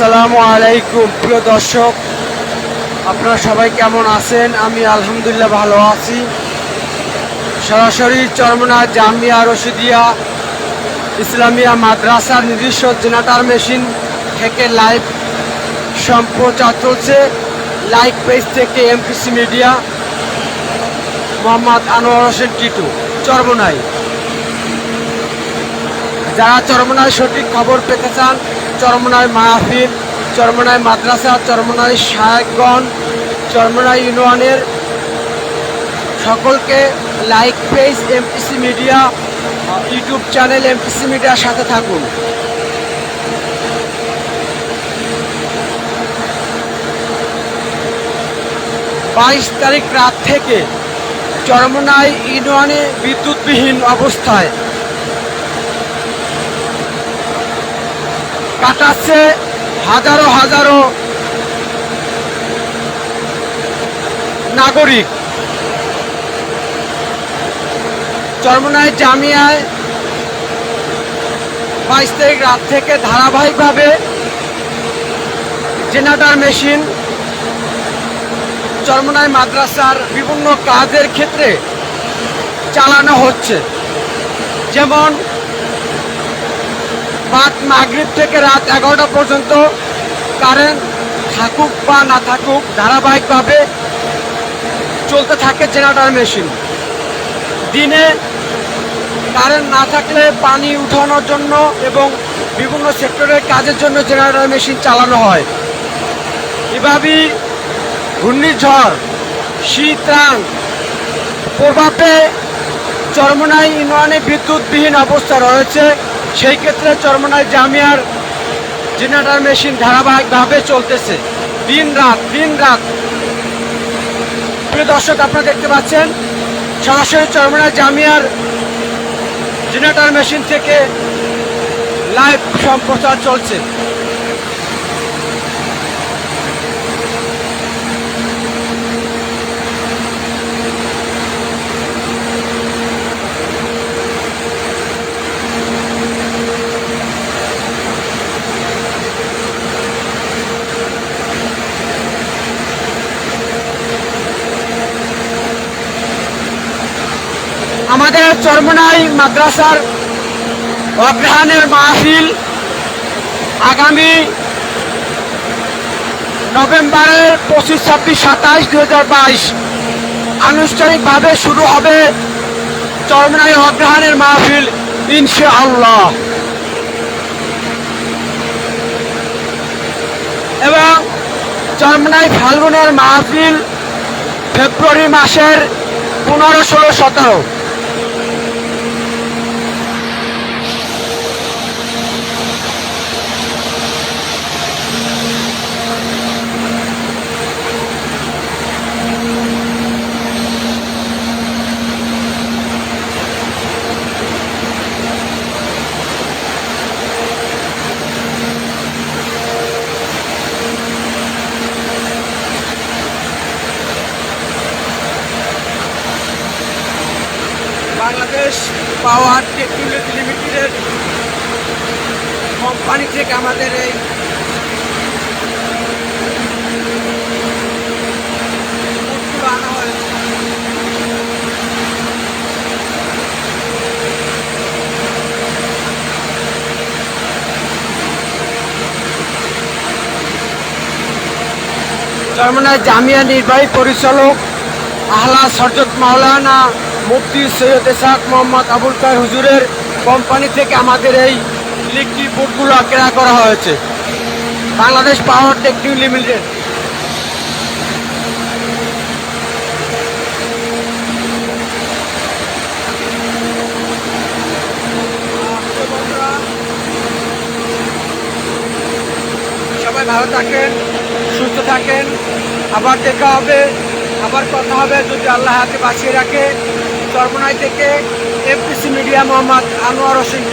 আসসালামু আলাইকুম, প্রিয় দর্শক। আপনারা সবাই কেমন আছেন? আমি আলহামদুলিল্লাহ ভালো আছি। সরাসরি চরমনা জামিয়া রশিদিয়া ইসলামিয়া মাদ্রাসার নিজস্ব জেনারেটর মেশিন থেকে লাইভ সম্প্রচার চলছে। লাইভ পেজ থেকে এমপিসি মিডিয়া, মোহাম্মদ আনোয়ার হোসেন টিটু চরমনাই যারা চরমনায় সঠিক খবর পেতে চান চরমনায় মাহফিল, চরমনায় মাদ্রাসা, চরমনায় শায়কগণ চরমনায় ইউনিয়নের সকলকে like page MPC media YouTube channel MPC মিডিয়ার সাথে থাকুন। বাইশ তারিখ রাত থেকে চরমনায় ইউনিয়নে বিদ্যুৎবিহীন অবস্থায় কাটাচ্ছে হাজারো হাজারো নাগরিক। চরমনায় জামিয়ায় বাইশ তারিখ রাত থেকে ধারাবাহিকভাবে জেনারেটর মেশিন চরমনায় মাদ্রাসার বিভিন্ন কাজের ক্ষেত্রে চালানো হচ্ছে। যেমন রাত মাগরিব থেকে রাত এগারোটা পর্যন্ত কারেন্ট থাকুক বা না থাকুক, ধারাবাহিকভাবে চলতে থাকে জেনারেটর মেশিন। দিনে কারেন্ট না থাকলে পানি উঠানোর জন্য এবং বিভিন্ন সেক্টরের কাজের জন্য জেনারেটর মেশিন চালানো হয়। এভাবেই ঘূর্ণিঝড় শীতাং প্রভাবে চরমনাই ইউনিয়নে বিদ্যুৎবিহীন অবস্থা রয়েছে। সেই ক্ষেত্রে চরমনাই জামিয়ার জেনারেটর মেশিন ধারাবাহিকভাবে চলতেছে। দিন রাত দিন রাত। প্রিয় দর্শক, আপনারা দেখতে পাচ্ছেন, সরাসরি চরমনায় জামিয়ার জেনারেটর মেশিন থেকে লাইভ সম্প্রচার চলছে। আমাদের চরমনাই মাদ্রাসার অগ্রহায়ণের মাহফিল আগামী নভেম্বরের পঁচিশ, ছাব্বিশ, সাতাশ দু হাজার বাইশ। আনুষ্ঠানিকভাবে শুরু হবে চরমনাই অগ্রহায়ণের মাহফিল ইনশা আল্লাহ এবং চরমনাই ফাল্গুনের মাহফিল ফেব্রুয়ারি মাসের পনেরো, ষোলো, সতেরো। বাংলাদেশ পাওয়ার টেকনোলজি লিমিটেডের কোম্পানি থেকে আমাদের এই। চরমনায় জামিয়া নির্বাহী পরিচালক আহলা সরজত মাওলানা মুফতি সৈয়দ ইসাক মোহাম্মদ আবুল কার হুজুরের কোম্পানি থেকে আমাদের এই ইলেকট্রিক বোর্ডগুলো ক্রয় করা হয়েছে। Bangladesh power technique limited. সবাই ভালো থাকেন, সুস্থ থাকেন। আবার দেখা হবে, আবার কথা হবে। যদি আল্লাহ হাতে বাঁচিয়ে রাখে চরমনাই থেকে এফপিসি মিডিয়া মোহাম্মদ আনোয়ার হোসেন